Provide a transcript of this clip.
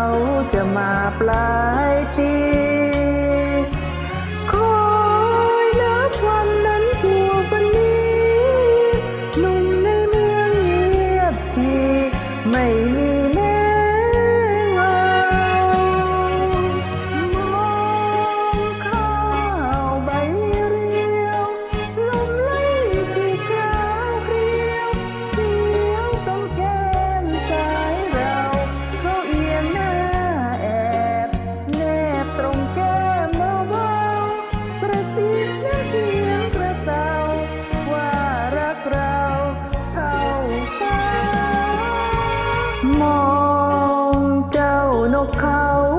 าจะมาปลายปี Oh, local.